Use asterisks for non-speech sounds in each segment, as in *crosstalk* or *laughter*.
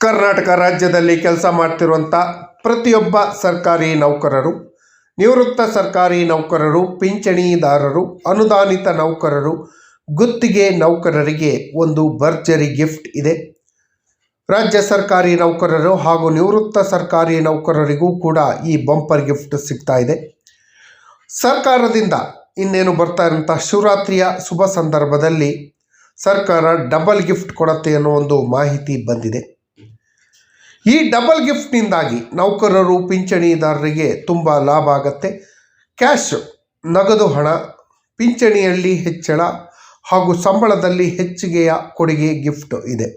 ಕರ್ನಾಟಕ ರಾಜ್ಯದಲ್ಲಿ ಕೆಲಸ ಮಾಡ್ತಿರುವಂಥ ಪ್ರತಿಯೊಬ್ಬ ಸರ್ಕಾರಿ ನೌಕರರು, ನಿವೃತ್ತ ಸರ್ಕಾರಿ ನೌಕರರು, ಪಿಂಚಣಿದಾರರು, ಅನುದಾನಿತ ನೌಕರರು, ಗುತ್ತಿಗೆ ನೌಕರರಿಗೆ ಒಂದು ಭರ್ಜರಿ ಗಿಫ್ಟ್ ಇದೆ. ರಾಜ್ಯ ಸರ್ಕಾರಿ ನೌಕರರು ಹಾಗೂ ನಿವೃತ್ತ ಸರ್ಕಾರಿ ನೌಕರರಿಗೂ ಕೂಡ ಈ ಬಂಪರ್ ಗಿಫ್ಟ್ ಸಿಗ್ತಾ ಇದೆ. ಸರ್ಕಾರದಿಂದ ಇನ್ನೇನು ಬರ್ತಾ ಇರೋಂಥ ಶಿವರಾತ್ರಿಯ ಶುಭ ಸಂದರ್ಭದಲ್ಲಿ ಸರ್ಕಾರ ಡಬಲ್ ಗಿಫ್ಟ್ ಕೊಡತ್ತೆ ಅನ್ನೋ ಒಂದು ಮಾಹಿತಿ ಬಂದಿದೆ. ಈ ಡಬಲ್ ಗಿಫ್ಟ್ನಿಂದಾಗಿ ನೌಕರರು, ಪಿಂಚಣಿದಾರರಿಗೆ ತುಂಬ ಲಾಭ ಆಗತ್ತೆ. ಕ್ಯಾಶ್, ನಗದು ಹಣ, ಪಿಂಚಣಿಯಲ್ಲಿ ಹೆಚ್ಚಳ ಹಾಗೂ ಸಂಬಳದಲ್ಲಿ ಹೆಚ್ಚಿಗೆಯ ಕೊಡುಗೆ ಗಿಫ್ಟ್ ಇದೆ.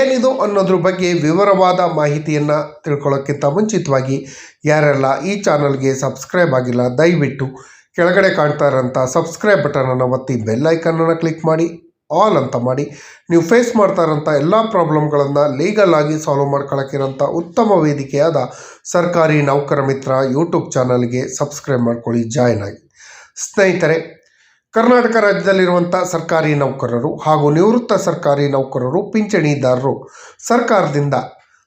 ಏನಿದು ಅನ್ನೋದ್ರ ಬಗ್ಗೆ ವಿವರವಾದ ಮಾಹಿತಿಯನ್ನು ತಿಳ್ಕೊಳ್ಳೋಕ್ಕಿಂತ ಮುಂಚಿತವಾಗಿ ಯಾರೆಲ್ಲ ಈ ಚಾನಲ್ಗೆ ಸಬ್ಸ್ಕ್ರೈಬ್ ಆಗಿಲ್ಲ, ದಯವಿಟ್ಟು ಕೆಳಗಡೆ ಕಾಣ್ತಾ ಇರೋಂಥ ಸಬ್ಸ್ಕ್ರೈಬ್ ಬಟನನ್ನು ಒತ್ತಿ ಬೆಲ್ ಐಕನ್ನನ್ನು ಕ್ಲಿಕ್ ಮಾಡಿ. ಆಲ್ ಅಂತ ಮಾಡಿ, ನೀವು ಫೇಸ್ ಮಾಡ್ತಾ ಇರೋಂಥ ಎಲ್ಲ ಪ್ರಾಬ್ಲಮ್ಗಳನ್ನು ಲೀಗಲ್ ಆಗಿ ಸಾಲ್ವ್ ಮಾಡ್ಕೊಳ್ಳೋಕ್ಕಿರೋಂಥ ಉತ್ತಮ ವೇದಿಕೆಯಾದ ಸರ್ಕಾರಿ ನೌಕರ ಮಿತ್ರ ಯೂಟ್ಯೂಬ್ ಚಾನಲ್ಗೆ ಸಬ್ಸ್ಕ್ರೈಬ್ ಮಾಡ್ಕೊಳ್ಳಿ ಜಾಯ್ನ್ ಆಗಿ. ಸ್ನೇಹಿತರೆ, ಕರ್ನಾಟಕ ರಾಜ್ಯದಲ್ಲಿರುವಂಥ ಸರ್ಕಾರಿ ನೌಕರರು ಹಾಗೂ ನಿವೃತ್ತ ಸರ್ಕಾರಿ ನೌಕರರು, ಪಿಂಚಣಿದಾರರು ಸರ್ಕಾರದಿಂದ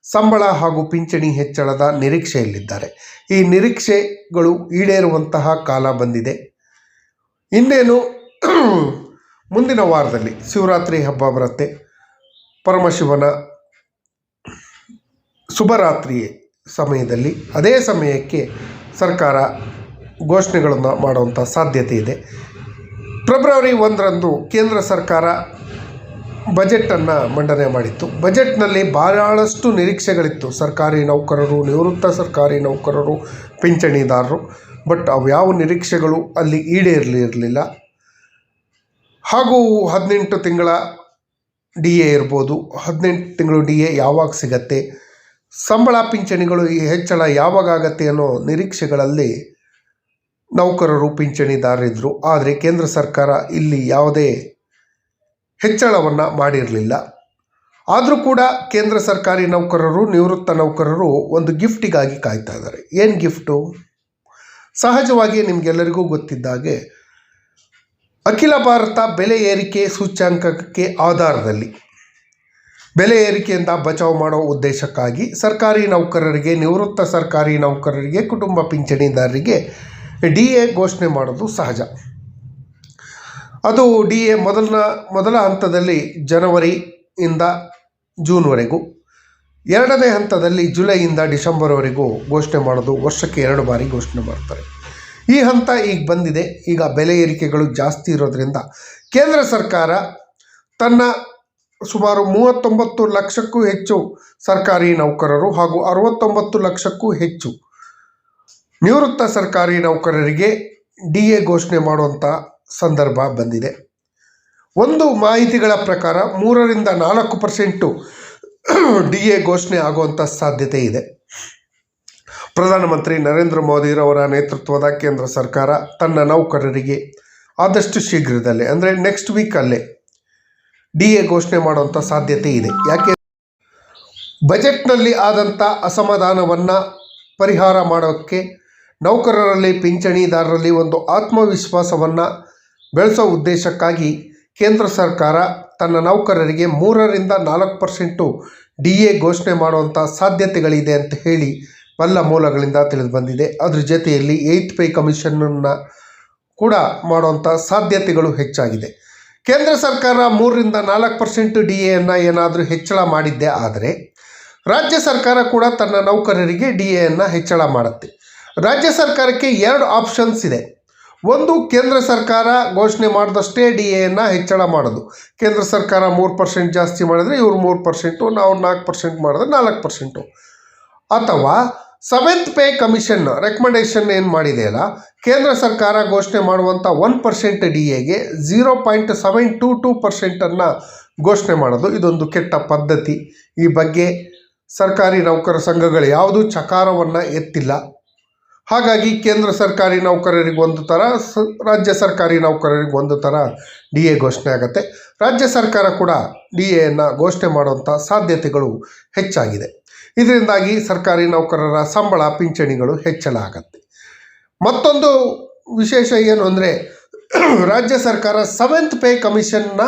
ಸಂಬಳ ಹಾಗೂ ಪಿಂಚಣಿ ಹೆಚ್ಚಳದ ನಿರೀಕ್ಷೆಯಲ್ಲಿದ್ದಾರೆ. ಈ ನಿರೀಕ್ಷೆಗಳು ಈಡೇರುವಂತಹ ಕಾಲ ಬಂದಿದೆ. ಇನ್ನೇನು ಮುಂದಿನ ವಾರದಲ್ಲಿ ಶಿವರಾತ್ರಿ ಹಬ್ಬ ಬರುತ್ತೆ. ಪರಮಶಿವನ ಶುಭರಾತ್ರಿ ಸಮಯದಲ್ಲಿ. ಅದೇ ಸಮಯಕ್ಕೆ ಸರ್ಕಾರ ಘೋಷಣೆಗಳನ್ನು ಮಾಡುವಂಥ ಸಾಧ್ಯತೆ ಇದೆ. ಫೆಬ್ರವರಿ ಒಂದರಂದು ಕೇಂದ್ರ ಸರ್ಕಾರ ಬಜೆಟನ್ನು ಮಂಡನೆ ಮಾಡಿತ್ತು. ಬಜೆಟ್ನಲ್ಲಿ ಬಹಳಷ್ಟು ನಿರೀಕ್ಷೆಗಳಿತ್ತು. ಸರ್ಕಾರಿ ನೌಕರರು, ನಿವೃತ್ತ ಸರ್ಕಾರಿ ನೌಕರರು, ಪಿಂಚಣಿದಾರರು. ಬಟ್ ಅವು ಯಾವ ನಿರೀಕ್ಷೆಗಳು ಅಲ್ಲಿ ಈಡೇರಲಿರಲಿಲ್ಲ. ಹಾಗೂ ಹದಿನೆಂಟು ತಿಂಗಳ ಡಿ ಎ ಇರ್ಬೋದು. ಹದಿನೆಂಟು ತಿಂಗಳು ಡಿ ಎ ಯಾವಾಗ ಸಿಗತ್ತೆ? ಸಂಬಳ ಪಿಂಚಣಿಗಳು ಈ ಹೆಚ್ಚಳ ಯಾವಾಗ ಆಗತ್ತೆ ಅನ್ನೋ ನಿರೀಕ್ಷೆಗಳಲ್ಲಿ ನೌಕರರು ಪಿಂಚಣಿದಾರರಿದ್ದರು ಆದರೆ ಕೇಂದ್ರ ಸರ್ಕಾರ ಇಲ್ಲಿ ಯಾವುದೇ ಹೆಚ್ಚಳವನ್ನು ಮಾಡಿರಲಿಲ್ಲ. ಆದರೂ ಕೂಡ ಕೇಂದ್ರ ಸರ್ಕಾರಿ ನೌಕರರು, ನಿವೃತ್ತ ನೌಕರರು ಒಂದು ಗಿಫ್ಟಿಗಾಗಿ ಕಾಯ್ತಾ ಇದ್ದಾರೆ. ಏನು ಗಿಫ್ಟು? ಸಹಜವಾಗಿ ನಿಮಗೆಲ್ಲರಿಗೂ ಗೊತ್ತಿದ್ದಾಗೆ ಅಖಿಲ ಭಾರತ ಬೆಲೆ ಏರಿಕೆ ಸೂಚ್ಯಾಂಕಕ್ಕೆ ಆಧಾರದಲ್ಲಿ. ಬೆಲೆ ಏರಿಕೆಯಿಂದ ಬಚಾವ್ ಮಾಡೋ ಉದ್ದೇಶಕ್ಕಾಗಿ ಸರ್ಕಾರಿ ನೌಕರರಿಗೆ, ನಿವೃತ್ತ ಸರ್ಕಾರಿ ನೌಕರರಿಗೆ, ಕುಟುಂಬ ಪಿಂಚಣಿದಾರರಿಗೆ ಡಿ ಎ ಘೋಷಣೆ ಮಾಡೋದು ಸಹಜ. ಅದು ಡಿ ಎ ಮೊದಲನ, ಮೊದಲ ಹಂತದಲ್ಲಿ ಜನವರಿಯಿಂದ ಜೂನ್ವರೆಗೂ, ಎರಡನೇ ಹಂತದಲ್ಲಿ ಜುಲೈಯಿಂದ ಡಿಸೆಂಬರ್ವರೆಗೂ ಘೋಷಣೆ ಮಾಡೋದು ವರ್ಷಕ್ಕೆ ಎರಡು ಬಾರಿ ಘೋಷಣೆ ಮಾಡ್ತಾರೆ. ಈ ಹಂತ ಈಗ ಬಂದಿದೆ. ಈಗ ಬೆಲೆ ಏರಿಕೆಗಳು ಜಾಸ್ತಿ ಇರೋದ್ರಿಂದ ಕೇಂದ್ರ ಸರ್ಕಾರ ತನ್ನ ಸುಮಾರು ಮೂವತ್ತೊಂಬತ್ತು ಲಕ್ಷಕ್ಕೂ ಹೆಚ್ಚು ಸರ್ಕಾರಿ ನೌಕರರು ಹಾಗೂ ಅರವತ್ತೊಂಬತ್ತು ಲಕ್ಷಕ್ಕೂ ಹೆಚ್ಚು ನಿವೃತ್ತ ಸರ್ಕಾರಿ ನೌಕರರಿಗೆ ಡಿ ಎ ಘೋಷಣೆ ಮಾಡುವಂಥ ಸಂದರ್ಭ ಬಂದಿದೆ. ಒಂದು ಮಾಹಿತಿಗಳ ಪ್ರಕಾರ ಮೂರರಿಂದ ನಾಲ್ಕು ಪರ್ಸೆಂಟು ಡಿ ಎ ಘೋಷಣೆ ಆಗುವಂಥ ಸಾಧ್ಯತೆ ಇದೆ. ಪ್ರಧಾನಮಂತ್ರಿ ನರೇಂದ್ರ ಮೋದಿರವರ ನೇತೃತ್ವದ ಕೇಂದ್ರ ಸರ್ಕಾರ ತನ್ನ ನೌಕರರಿಗೆ ಆದಷ್ಟು ಶೀಘ್ರದಲ್ಲೇ, ಅಂದರೆ ನೆಕ್ಸ್ಟ್ ವೀಕಲ್ಲೇ ಡಿ ಎ ಘೋಷಣೆ ಮಾಡುವಂಥ ಸಾಧ್ಯತೆ ಇದೆ. ಯಾಕೆ? ಬಜೆಟ್ನಲ್ಲಿ ಆದಂಥ ಅಸಮಾಧಾನವನ್ನು ಪರಿಹಾರ ಮಾಡೋಕ್ಕೆ ನೌಕರರಲ್ಲಿ, ಪಿಂಚಣಿದಾರರಲ್ಲಿ ಒಂದು ಆತ್ಮವಿಶ್ವಾಸವನ್ನು ಬೆಳೆಸೋ ಉದ್ದೇಶಕ್ಕಾಗಿ ಕೇಂದ್ರ ಸರ್ಕಾರ ತನ್ನ ನೌಕರರಿಗೆ ಮೂರರಿಂದ ನಾಲ್ಕು ಪರ್ಸೆಂಟು ಡಿ ಎ ಘೋಷಣೆ ಮಾಡುವಂಥ ಸಾಧ್ಯತೆಗಳಿದೆ ಅಂತ ಹೇಳಿ ಬಲ್ಲ ಮೂಲಗಳಿಂದ ತಿಳಿದು ಬಂದಿದೆ. ಅದ್ರ ಜೊತೆಯಲ್ಲಿ ಏಯ್ತ್ ಪೇ ಕಮಿಷನನ್ನು ಕೂಡ ಮಾಡುವಂಥ ಸಾಧ್ಯತೆಗಳು ಹೆಚ್ಚಾಗಿದೆ. ಕೇಂದ್ರ ಸರ್ಕಾರ ಮೂರರಿಂದ ನಾಲ್ಕು ಪರ್ಸೆಂಟ್ ಡಿ ಎನ್ನು ಏನಾದರೂ ಹೆಚ್ಚಳ ಮಾಡಿದ್ದೇ ಆದರೆ ರಾಜ್ಯ ಸರ್ಕಾರ ಕೂಡ ತನ್ನ ನೌಕರರಿಗೆ ಡಿ ಎಯನ್ನು ಹೆಚ್ಚಳ ಮಾಡುತ್ತೆ. ರಾಜ್ಯ ಸರ್ಕಾರಕ್ಕೆ ಎರಡು ಆಪ್ಷನ್ಸ್ ಇದೆ. ಒಂದು, ಕೇಂದ್ರ ಸರ್ಕಾರ ಘೋಷಣೆ ಮಾಡಿದಷ್ಟೇ ಡಿ ಎನ್ನು ಹೆಚ್ಚಳ ಮಾಡೋದು. ಕೇಂದ್ರ ಸರ್ಕಾರ ಮೂರು ಪರ್ಸೆಂಟ್ ಜಾಸ್ತಿ ಮಾಡಿದ್ರೆ ಇವರು ಮೂರು ಪರ್ಸೆಂಟು, ನಾವು ನಾಲ್ಕು ಪರ್ಸೆಂಟ್ ಮಾಡಿದ್ರೆ ನಾಲ್ಕು ಪರ್ಸೆಂಟು. ಅಥವಾ ಸೆವೆಂತ್ ಪೇ ಕಮಿಷನ್ ರೆಕಮೆಂಡೇಷನ್ ಏನು ಮಾಡಿದೆಯಲ್ಲ ಕೇಂದ್ರ ಸರ್ಕಾರ ಘೋಷಣೆ ಮಾಡುವಂಥ ಒನ್ ಪರ್ಸೆಂಟ್ ಡಿ ಎಗೆ zero point seven two two ಪರ್ಸೆಂಟನ್ನು ಘೋಷಣೆ ಮಾಡೋದು ಇದೊಂದು ಕೆಟ್ಟ ಪದ್ಧತಿ. ಈ ಬಗ್ಗೆ ಸರ್ಕಾರಿ ನೌಕರ ಸಂಘಗಳು ಯಾವುದೂ ಚಕಾರವನ್ನು ಎತ್ತಿಲ್ಲ. ಹಾಗಾಗಿ ಕೇಂದ್ರ ಸರ್ಕಾರಿ ನೌಕರರಿಗೆ ಒಂದು ಥರ ರಾಜ್ಯ ಸರ್ಕಾರಿ ನೌಕರರಿಗೆ ಒಂದು ಥರ ಡಿ ಎ ಘೋಷಣೆ ಆಗುತ್ತೆ. ರಾಜ್ಯ ಸರ್ಕಾರ ಕೂಡ ಡಿ ಎಯನ್ನು ಘೋಷಣೆ ಮಾಡುವಂಥ ಸಾಧ್ಯತೆಗಳು ಹೆಚ್ಚಾಗಿದೆ. ಇದರಿಂದಾಗಿ ಸರ್ಕಾರಿ ನೌಕರರ ಸಂಬಳ, ಪಿಂಚಣಿಗಳು ಹೆಚ್ಚಳ ಆಗತ್ತೆ ಮತ್ತೊಂದು ವಿಶೇಷ ಏನು ಅಂದರೆ, *clears throat* ರಾಜ್ಯ ಸರ್ಕಾರ ಸೆವೆಂತ್ ಪೇ ಕಮಿಷನ್ನ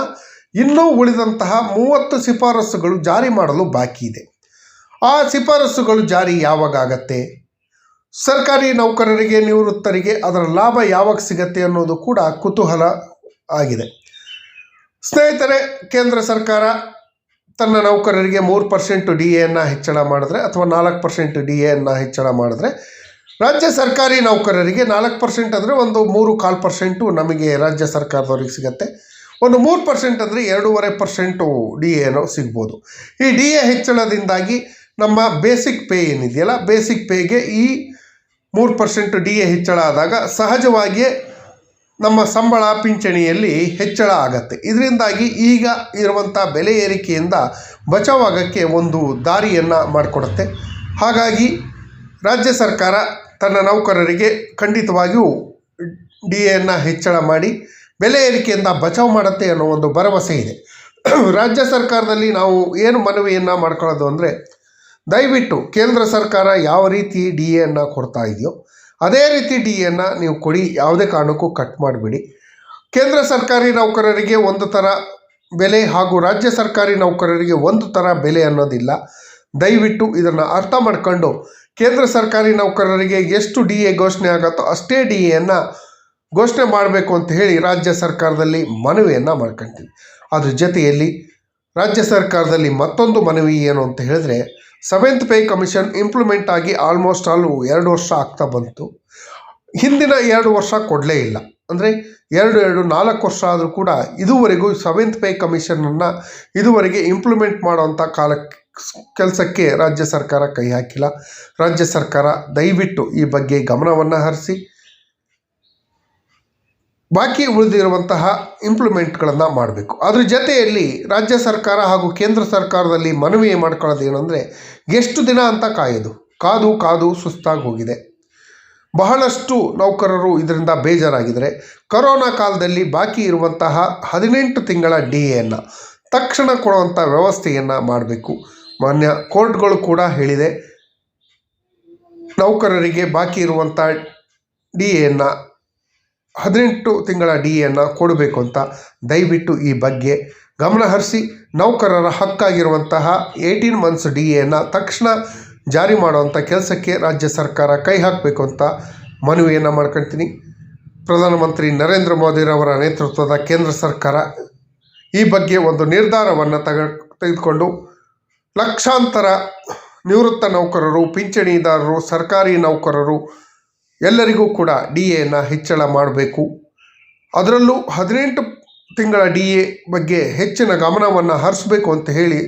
ಇನ್ನೂ ಉಳಿದಂತಹ ಮೂವತ್ತು ಶಿಫಾರಸುಗಳು ಜಾರಿ ಮಾಡಲು ಬಾಕಿ ಇದೆ. ಆ ಶಿಫಾರಸುಗಳು ಜಾರಿ ಯಾವಾಗ ಆಗತ್ತೆ ಸರ್ಕಾರಿ ನೌಕರರಿಗೆ, ನಿವೃತ್ತರಿಗೆ ಅದರ ಲಾಭ ಯಾವಾಗ ಸಿಗತ್ತೆ ಅನ್ನೋದು ಕೂಡ ಕುತೂಹಲ ಆಗಿದೆ. ಸ್ನೇಹಿತರೆ, ಕೇಂದ್ರ ಸರ್ಕಾರ ತನ್ನ ನೌಕರರಿಗೆ ಮೂರು ಪರ್ಸೆಂಟ್ ಡಿ ಎಯನ್ನು ಹೆಚ್ಚಳ ಮಾಡಿದ್ರೆ ಅಥವಾ ನಾಲ್ಕು ಪರ್ಸೆಂಟ್ ಡಿ ಎನ್ನು ಹೆಚ್ಚಳ ಮಾಡಿದ್ರೆ ರಾಜ್ಯ ಸರ್ಕಾರಿ ನೌಕರರಿಗೆ ನಾಲ್ಕು ಪರ್ಸೆಂಟ್ ಅಂದರೆ ಒಂದು ಮೂರು ಕಾಲು ಪರ್ಸೆಂಟು ನಮಗೆ ರಾಜ್ಯ ಸರ್ಕಾರದವ್ರಿಗೆ ಸಿಗುತ್ತೆ. ಒಂದು ಮೂರು ಪರ್ಸೆಂಟ್ ಅಂದರೆ ಎರಡೂವರೆ ಪರ್ಸೆಂಟು ಡಿ ಎನೋ ಸಿಗ್ಬೋದು. ಈ ಡಿ ಎ ಹೆಚ್ಚಳದಿಂದಾಗಿ ನಮ್ಮ ಬೇಸಿಕ್ ಪೇ ಏನಿದೆಯಲ್ಲ, ಬೇಸಿಕ್ ಪೇಗೆ ಈ ಮೂರು ಪರ್ಸೆಂಟ್ ಡಿ ಎ ಹೆಚ್ಚಳ ಆದಾಗ ಸಹಜವಾಗಿಯೇ ನಮ್ಮ ಸಂಬಳ ಪಿಂಚಣಿಯಲ್ಲಿ ಹೆಚ್ಚಳ ಆಗತ್ತೆ. ಇದರಿಂದಾಗಿ ಈಗ ಇರುವಂಥ ಬೆಲೆ ಏರಿಕೆಯಿಂದ ಬಚಾವಾಗೋಕ್ಕೆ ಒಂದು ದಾರಿಯನ್ನು ಮಾಡಿಕೊಡುತ್ತೆ. ಹಾಗಾಗಿ ರಾಜ್ಯ ಸರ್ಕಾರ ತನ್ನ ನೌಕರರಿಗೆ ಖಂಡಿತವಾಗಿಯೂ ಡಿ ಎನ್ನು ಹೆಚ್ಚಳ ಮಾಡಿ ಬೆಲೆ ಏರಿಕೆಯಿಂದ ಬಚಾವ್ ಮಾಡುತ್ತೆ ಅನ್ನೋ ಒಂದು ಭರವಸೆ ಇದೆ. ರಾಜ್ಯ ಸರ್ಕಾರದಲ್ಲಿ ನಾವು ಏನು ಮನವಿಯನ್ನು ಮಾಡ್ಕೊಳ್ಳೋದು ಅಂದರೆ ದಯವಿಟ್ಟು ಕೇಂದ್ರ ಸರ್ಕಾರ ಯಾವ ರೀತಿ ಡಿ ಎನ್ನು ಕೊಡ್ತಾ ಇದೆಯೋ ಅದೇ ರೀತಿ ಡಿ ಎನ್ನು ನೀವು ಕೊಡಿ, ಯಾವುದೇ ಕಾರಣಕ್ಕೂ ಕಟ್ ಮಾಡಬೇಡಿ. ಕೇಂದ್ರ ಸರ್ಕಾರಿ ನೌಕರರಿಗೆ ಒಂದು ಥರ ಬೆಲೆ ಹಾಗೂ ರಾಜ್ಯ ಸರ್ಕಾರಿ ನೌಕರರಿಗೆ ಒಂದು ಥರ ಬೆಲೆ ಅನ್ನೋದಿಲ್ಲ. ದಯವಿಟ್ಟು ಇದನ್ನು ಅರ್ಥ ಮಾಡ್ಕೊಂಡು ಕೇಂದ್ರ ಸರ್ಕಾರಿ ನೌಕರರಿಗೆ ಎಷ್ಟು ಡಿ ಎ ಘೋಷಣೆ ಆಗುತ್ತೋ ಅಷ್ಟೇ ಡಿ ಎನ್ನು ಘೋಷಣೆ ಮಾಡಬೇಕು ಅಂತ ಹೇಳಿ ರಾಜ್ಯ ಸರ್ಕಾರದಲ್ಲಿ ಮನವಿಯನ್ನು ಮಾಡ್ಕೊಳ್ತೀವಿ ಅದ್ರ ಜೊತೆಯಲ್ಲಿ ರಾಜ್ಯ ಸರ್ಕಾರದಲ್ಲಿ ಮತ್ತೊಂದು ಮನವಿ ಏನು ಅಂತ ಹೇಳಿದ್ರೆ ಸೆವೆಂತ್ ಪೇ ಕಮಿಷನ್ ಇಂಪ್ಲಿಮೆಂಟ್ ಆಗಿ ಆಲ್ಮೋಸ್ಟ್ ಆಲ್ ಎರಡು ವರ್ಷ ಆಗ್ತಾ ಬಂತು. ಹಿಂದಿನ ಎರಡು ವರ್ಷ ಕೊಡಲೇ ಇಲ್ಲ. ಅಂದರೆ ಎರಡು ಎರಡು, ನಾಲ್ಕು ವರ್ಷ ಆದರೂ ಕೂಡ ಇದುವರೆಗೂ ಸೆವೆಂತ್ ಪೇ ಕಮಿಷನನ್ನು ಇದುವರೆಗೆ ಇಂಪ್ಲಿಮೆಂಟ್ ಮಾಡುವಂಥ ಕಾಲಕ್ಕೆ ಕೆಲಸಕ್ಕೆ ರಾಜ್ಯ ಸರ್ಕಾರ ಕೈ ಹಾಕಿಲ್ಲ. ರಾಜ್ಯ ಸರ್ಕಾರ ದಯವಿಟ್ಟು ಈ ಬಗ್ಗೆ ಗಮನವನ್ನು ಹರಿಸಿ. ಬಾಕಿ ಉಳಿದಿರುವಂತಹ ಇಂಪ್ಲಿಮೆಂಟ್ಗಳನ್ನು ಮಾಡಬೇಕು. ಅದ್ರ ಜೊತೆಯಲ್ಲಿ ರಾಜ್ಯ ಸರ್ಕಾರ ಹಾಗೂ ಕೇಂದ್ರ ಸರ್ಕಾರದಲ್ಲಿ ಮನವಿ ಮಾಡ್ಕೊಳ್ಳೋದು ಏನಂದರೆ ಎಷ್ಟು ದಿನ ಅಂತ ಕಾಯೋದು. ಕಾದು ಕಾದು ಸುಸ್ತಾಗಿ ಹೋಗಿದೆ. ಬಹಳಷ್ಟು ನೌಕರರು ಇದರಿಂದ ಬೇಜಾರಾಗಿದ್ದಾರೆ. ಕರೋನಾ ಕಾಲದಲ್ಲಿ ಬಾಕಿ ಇರುವಂತಹ ಹದಿನೆಂಟು ತಿಂಗಳ ಡಿ ಎನ್ನು ತಕ್ಷಣ ಕೊಡುವಂಥ ವ್ಯವಸ್ಥೆಯನ್ನು ಮಾಡಬೇಕು. ಮಾನ್ಯ ಕೋರ್ಟ್ಗಳು ಕೂಡ ಹೇಳಿದೆ, ನೌಕರರಿಗೆ ಬಾಕಿ ಇರುವಂಥ ಡಿ ಎನ್ನು ಹದಿನೆಂಟು ತಿಂಗಳ ಡಿ ಎನ್ನು ಕೊಡಬೇಕು ಅಂತ ದಯವಿಟ್ಟು ಈ ಬಗ್ಗೆ ಗಮನ ಹರಿಸಿ ನೌಕರರ ಹಕ್ಕಾಗಿರುವಂತಹ ಏಯ್ಟೀನ್ ಮಂತ್ಸ್ ಡಿ ಎನ್ನು ತಕ್ಷಣ ಜಾರಿ ಮಾಡುವಂಥ ಕೆಲಸಕ್ಕೆ ರಾಜ್ಯ ಸರ್ಕಾರ ಕೈ ಹಾಕಬೇಕು ಅಂತ ಮನವಿಯನ್ನು ಮಾಡ್ಕೊಳ್ತೀನಿ. ಪ್ರಧಾನಮಂತ್ರಿ ನರೇಂದ್ರ ಮೋದಿರವರ ನೇತೃತ್ವದ ಕೇಂದ್ರ ಸರ್ಕಾರ ಈ ಬಗ್ಗೆ ಒಂದು ನಿರ್ಧಾರವನ್ನು ತಗ, ತೆಗೆದುಕೊಂಡು ಲಕ್ಷಾಂತರ ನಿವೃತ್ತ ನೌಕರರು, ಪಿಂಚಣಿದಾರರು, ಸರ್ಕಾರಿ ನೌಕರರು ಎಲ್ಲರಿಗೂ ಕೂಡ ಡಿ ಎನ ಹೆಚ್ಚಳ ಮಾಡಬೇಕು. ಅದರಲ್ಲೂ ಹದಿನೆಂಟು ತಿಂಗಳ ಡಿ ಎ ಬಗ್ಗೆ ಹೆಚ್ಚಿನ ಗಮನವನ್ನು ಹರಿಸ್ಬೇಕು ಅಂತ ಹೇಳಿ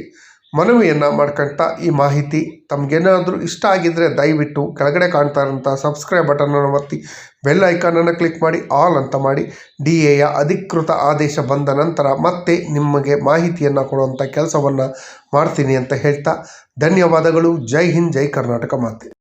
ಮನವಿಯನ್ನು ಮಾಡ್ಕೊಳ್ತಾ ಈ ಮಾಹಿತಿ. ತಮಗೇನಾದರೂ ಇಷ್ಟ ಆಗಿದ್ದರೆ ದಯವಿಟ್ಟು ಕೆಳಗಡೆ ಕಾಣ್ತಾ ಇರೋಂಥ ಸಬ್ಸ್ಕ್ರೈಬ್ ಬಟನನ್ನು ಒತ್ತಿ ಬೆಲ್ ಐಕಾನನ್ನು ಕ್ಲಿಕ್ ಮಾಡಿ ಆಲ್ ಅಂತ ಮಾಡಿ. ಡಿ ಎಯ ಅಧಿಕೃತ ಆದೇಶ ಬಂದ ನಂತರ ಮತ್ತೆ ನಿಮಗೆ ಮಾಹಿತಿಯನ್ನು ಕೊಡುವಂಥ ಕೆಲಸವನ್ನು ಮಾಡ್ತೀನಿ ಅಂತ ಹೇಳ್ತಾ, ಧನ್ಯವಾದಗಳು. ಜೈ ಹಿಂದ್, ಜೈ ಕರ್ನಾಟಕ ಮಾತೆ.